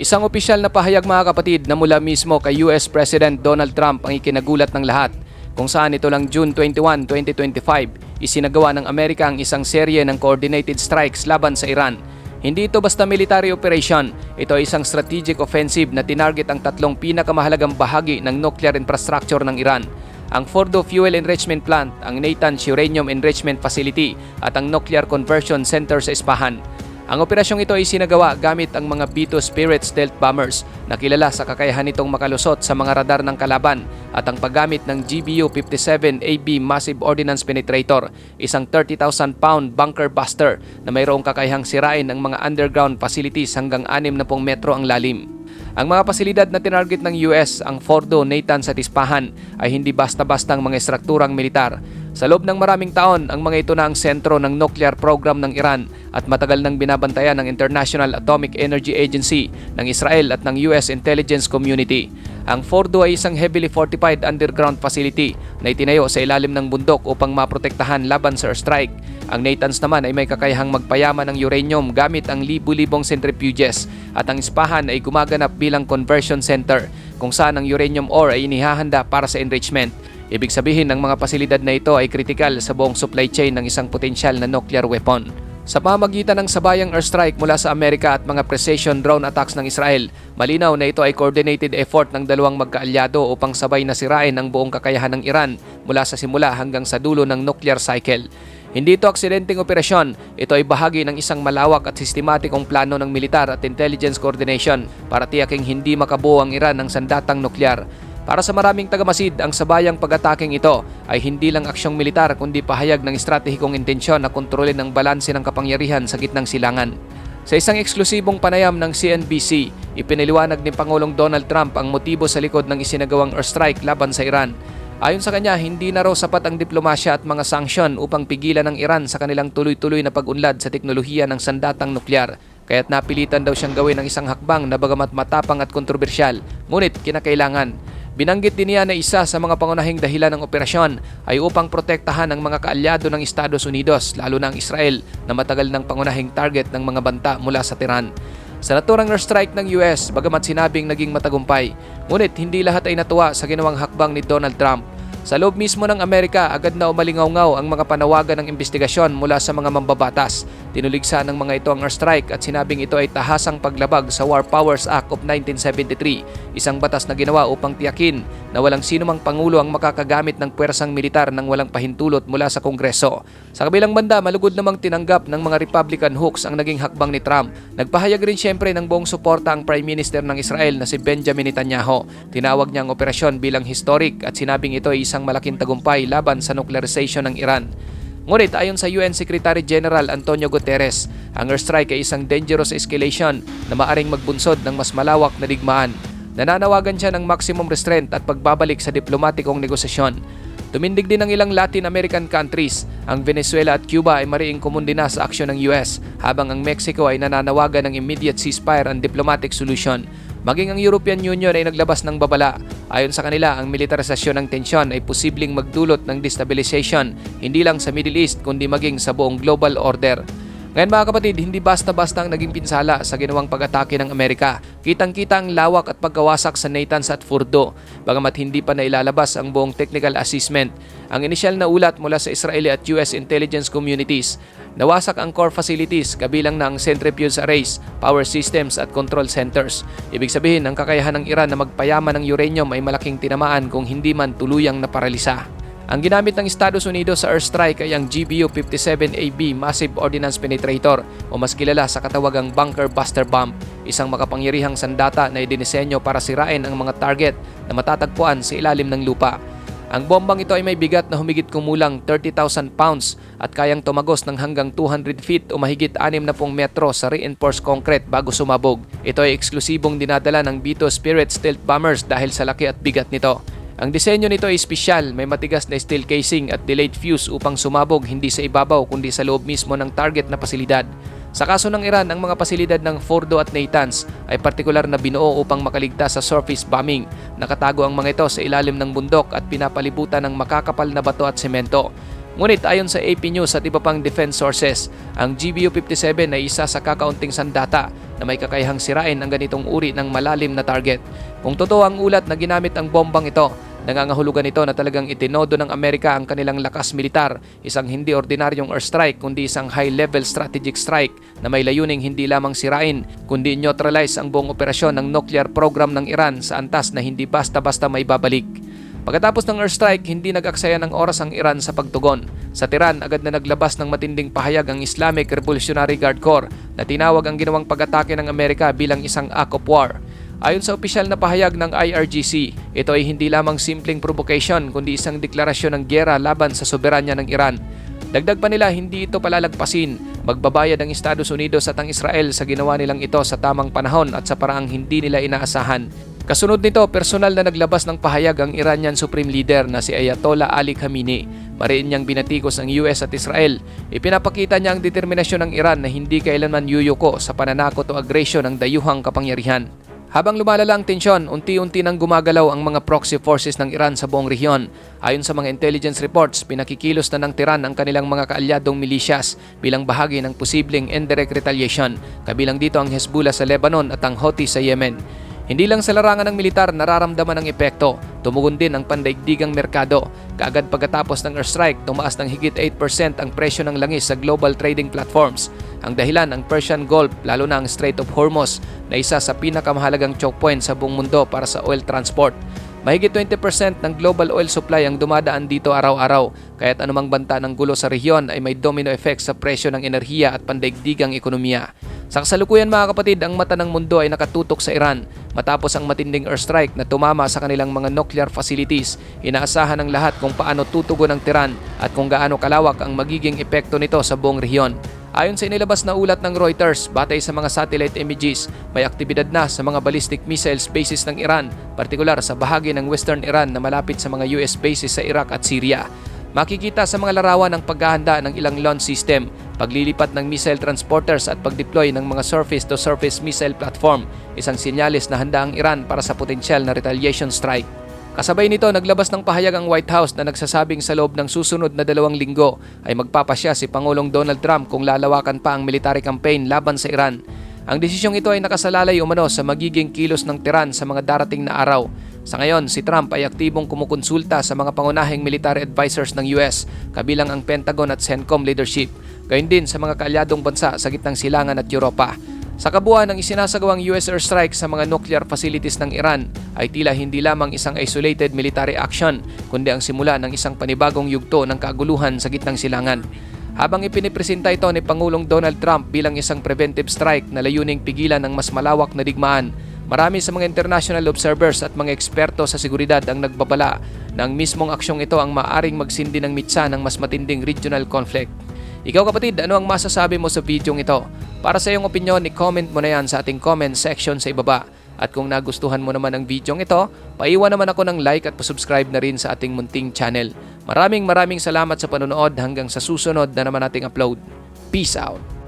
Isang opisyal na pahayag mga kapatid na mula mismo kay US President Donald Trump ang ikinagulat ng lahat kung saan ito lang June 21, 2025 isinagawa ng Amerika ang isang serye ng coordinated strikes laban sa Iran. Hindi ito basta military operation, ito ay isang strategic offensive na tinarget ang tatlong pinakamahalagang bahagi ng nuclear infrastructure ng Iran ang Fordo Fuel Enrichment Plant, ang Natanz Uranium Enrichment Facility at ang Nuclear Conversion Center sa Ispahan. Ang operasyong ito ay sinagawa gamit ang mga B-2 Spirit stealth bombers na kilala sa kakayahan nitong makalusot sa mga radar ng kalaban at ang paggamit ng GBU-57AB Massive Ordnance Penetrator, isang 30,000 pound bunker buster na mayroong kakayahang sirain ang mga underground facilities hanggang 60 metro ang lalim. Ang mga pasilidad na tinarget ng US, ang Fordo, Natanz at Ispahan ay hindi basta-bastang mga estrukturang militar. Sa loob ng maraming taon, ang mga ito na ang sentro ng nuclear program ng Iran at matagal nang binabantayan ng International Atomic Energy Agency, ng Israel at ng US Intelligence Community. Ang Fordo ay isang heavily fortified underground facility na itinayo sa ilalim ng bundok upang maprotektahan laban sa airstrike. Ang Natanz naman ay may kakayahang magpayaman ng uranium gamit ang libu-libong centrifuges at ang Ispahan ay gumaganap bilang conversion center kung saan ang uranium ore ay inihahanda para sa enrichment. Ibig sabihin ng mga pasilidad na ito ay kritikal sa buong supply chain ng isang potensyal na nuclear weapon. Sa pamagitan ng sabayang airstrike mula sa Amerika at mga precision drone attacks ng Israel, malinaw na ito ay coordinated effort ng dalawang magkaalyado upang sabay na sirain ang buong kakayahan ng Iran mula sa simula hanggang sa dulo ng nuclear cycle. Hindi ito aksidenteng operasyon, ito ay bahagi ng isang malawak at sistematikong plano ng militar at intelligence coordination para tiyaking hindi makabuo ang Iran ng sandatang nuklear. Para sa maraming tagamasid, ang sabayang pag-ataking ito ay hindi lang aksyong militar kundi pahayag ng estratehikong intensyon na kontrolin ang balanse ng kapangyarihan sa gitnang silangan. Sa isang eksklusibong panayam ng CNBC, ipiniliwanag ni Pangulong Donald Trump ang motibo sa likod ng isinagawang airstrike laban sa Iran. Ayon sa kanya, hindi na raw sapat ang diplomasya at mga sanksyon upang pigilan ng Iran sa kanilang tuloy-tuloy na pag-unlad sa teknolohiya ng sandatang nuklear. Kaya't napilitan daw siyang gawin ng isang hakbang na bagamat matapang at kontrobersyal, ngunit kinakailangan. Binanggit din niya na isa sa mga pangunahing dahilan ng operasyon ay upang protektahan ang mga kaalyado ng Estados Unidos, lalo na ang Israel, na matagal ng pangunahing target ng mga banta mula sa Tehran. Sa naturang airstrike ng US, bagamat sinabing naging matagumpay, ngunit hindi lahat ay natuwa sa ginawang hakbang ni Donald Trump. Sa loob mismo ng Amerika, agad na umalingaw-ngaw ang mga panawagan ng investigasyon mula sa mga mambabatas. Tinuligsa ng mga ito ang airstrike at sinabing ito ay tahasang paglabag sa War Powers Act of 1973, isang batas na ginawa upang tiyakin na walang sinumang pangulo ang makakagamit ng puwersang militar nang walang pahintulot mula sa Kongreso. Sa kabilang banda, malugod namang tinanggap ng mga Republican hooks ang naging hakbang ni Trump. Nagpahayag rin siyempre ng buong suporta ang Prime Minister ng Israel na si Benjamin Netanyahu. Tinawag niya ang operasyon bilang historic at sinabing ito ay isang malaking tagumpay laban sa nuclearization ng Iran. Ngunit ayon sa UN Secretary General Antonio Guterres, ang airstrike ay isang dangerous escalation na maaring magbunsod ng mas malawak na digmaan. Nananawagan siya ng maximum restraint at pagbabalik sa diplomatikong negosasyon. Tumindig din ng ilang Latin American countries. Ang Venezuela at Cuba ay mariing kumundina sa aksyon ng US, habang ang Mexico ay nananawagan ng immediate ceasefire and diplomatic solution. Maging ang European Union ay naglabas ng babala. Ayon sa kanila, ang militarisasyon ng tensyon ay posibleng magdulot ng destabilization hindi lang sa Middle East kundi maging sa buong global order. Ngayon mga kapatid, hindi basta-basta ang naging pinsala sa ginawang pag-atake ng Amerika. Kitang-kita ang lawak at pagkawasak sa Natanz at Furdo, bagamat hindi pa nailalabas ang buong technical assessment. Ang inisyal na ulat mula sa Israeli at US intelligence communities, nawasak ang core facilities kabilang na ang centrifuge arrays, power systems at control centers. Ibig sabihin, ang kakayahan ng Iran na magpayaman ng uranium ay malaking tinamaan kung hindi man tuluyang naparalisa. Ang ginamit ng Estados Unidos sa airstrike ay ang GBU-57AB Massive Ordnance Penetrator o mas kilala sa katawagang Bunker Buster Bomb, isang makapangyarihang sandata na idinisenyo para sirain ang mga target na matatagpuan sa ilalim ng lupa. Ang bombang ito ay may bigat na humigit kumulang 30,000 pounds at kayang tumagos ng hanggang 200 feet o mahigit 60 metro sa reinforced concrete bago sumabog. Ito ay eksklusibong dinadala ng B-2 Spirit stealth bombers dahil sa laki at bigat nito. Ang disenyo nito ay espesyal, may matigas na steel casing at delayed fuse upang sumabog hindi sa ibabaw kundi sa loob mismo ng target na pasilidad. Sa kaso ng Iran, ang mga pasilidad ng Fordo at Natanz ay partikular na binuo upang makaligtas sa surface bombing. Nakatago ang mga ito sa ilalim ng bundok at pinapalibutan ng makakapal na bato at semento. Ngunit ayon sa AP News at iba pang defense sources, ang GBU-57 ay isa sa kakaunting sandata na may kakayahang sirain ang ganitong uri ng malalim na target. Kung totoo ang ulat na ginamit ang bombang ito, nangangahulugan ito na talagang itinodo ng Amerika ang kanilang lakas militar, isang hindi ordinaryong airstrike kundi isang high-level strategic strike na may layuning hindi lamang sirain kundi neutralize ang buong operasyon ng nuclear program ng Iran sa antas na hindi basta-basta may babalik. Pagkatapos ng airstrike, hindi nag-aksaya ng oras ang Iran sa pagtugon. Sa Tiran, agad na naglabas ng matinding pahayag ang Islamic Revolutionary Guard Corps na tinawag ang ginawang pag-atake ng Amerika bilang isang act of war. Ayon sa opisyal na pahayag ng IRGC, ito ay hindi lamang simpleng provocation kundi isang deklarasyon ng gyera laban sa soberanya ng Iran. Dagdag pa nila, hindi ito palalagpasin. Magbabayad ang Estados Unidos at ang Israel sa ginawa nilang ito sa tamang panahon at sa paraang hindi nila inaasahan. Kasunod nito, personal na naglabas ng pahayag ang Iranian Supreme Leader na si Ayatollah Ali Khamenei. Mariin niyang binatikos ang US at Israel. Ipinapakita niya ang determinasyon ng Iran na hindi kailanman yuyuko sa pananakot o agresyon ng dayuhang kapangyarihan. Habang lumalala ang tensyon, unti-unti nang gumagalaw ang mga proxy forces ng Iran sa buong rehiyon. Ayon sa mga intelligence reports, pinakikilos na ng Tiran ang kanilang mga kaalyadong militias bilang bahagi ng posibleng indirect retaliation, kabilang dito ang Hezbollah sa Lebanon at ang Houthi sa Yemen. Hindi lang sa larangan ng militar nararamdaman ang epekto, tumugon din ang pandaigdigang merkado. Kaagad pagkatapos ng airstrike, tumaas ng higit 8% ang presyo ng langis sa global trading platforms. Ang dahilan ang Persian Gulf, lalo na ang Strait of Hormuz, na isa sa pinakamahalagang choke point sa buong mundo para sa oil transport. Mahigit 20% ng global oil supply ang dumadaan dito araw-araw, kaya't anumang banta ng gulo sa rehiyon ay may domino effect sa presyo ng enerhiya at pandaigdigang ekonomiya. Sa kasalukuyan mga kapatid, ang mata ng mundo ay nakatutok sa Iran. Matapos ang matinding airstrike na tumama sa kanilang mga nuclear facilities, inaasahan ng lahat kung paano tutugon ang Tiran at kung gaano kalawak ang magiging epekto nito sa buong rehiyon. Ayon sa inilabas na ulat ng Reuters, batay sa mga satellite images, may aktibidad na sa mga ballistic missiles bases ng Iran, partikular sa bahagi ng western Iran na malapit sa mga US bases sa Iraq at Syria. Makikita sa mga larawan ang paghahanda ng ilang launch system, paglilipat ng missile transporters at pagdeploy ng mga surface-to-surface missile platform, isang sinyalis na handa ang Iran para sa potensyal na retaliation strike. Kasabay nito, naglabas ng pahayag ang White House na nagsasabing sa loob ng susunod na dalawang linggo ay magpapasya si Pangulong Donald Trump kung lalawakan pa ang military campaign laban sa Iran. Ang desisyong ito ay nakasalalay umano sa magiging kilos ng Tiran sa mga darating na araw. Sa ngayon, si Trump ay aktibong kumukonsulta sa mga pangunahing military advisors ng US, kabilang ang Pentagon at CENTCOM leadership, gayon din sa mga kaalyadong bansa sa gitnang silangan at Europa. Sa kabuuan ng isinasagawang US airstrike sa mga nuclear facilities ng Iran ay tila hindi lamang isang isolated military action, kundi ang simula ng isang panibagong yugto ng kaguluhan sa gitnang silangan. Habang ipinipresenta ito ni Pangulong Donald Trump bilang isang preventive strike na layuning pigilan ng mas malawak na digmaan, marami sa mga international observers at mga eksperto sa seguridad ang nagbabala na ang mismong aksyong ito ang maaring magsindi ng mitsa ng mas matinding regional conflict. Ikaw kapatid, ano ang masasabi mo sa video ito? Para sa iyong opinion, i-comment mo na yan sa ating comment section sa ibaba. At kung nagustuhan mo naman ang video ito, paiwan naman ako ng like at pasubscribe na rin sa ating munting channel. Maraming maraming salamat sa panonood hanggang sa susunod na naman nating upload. Peace out!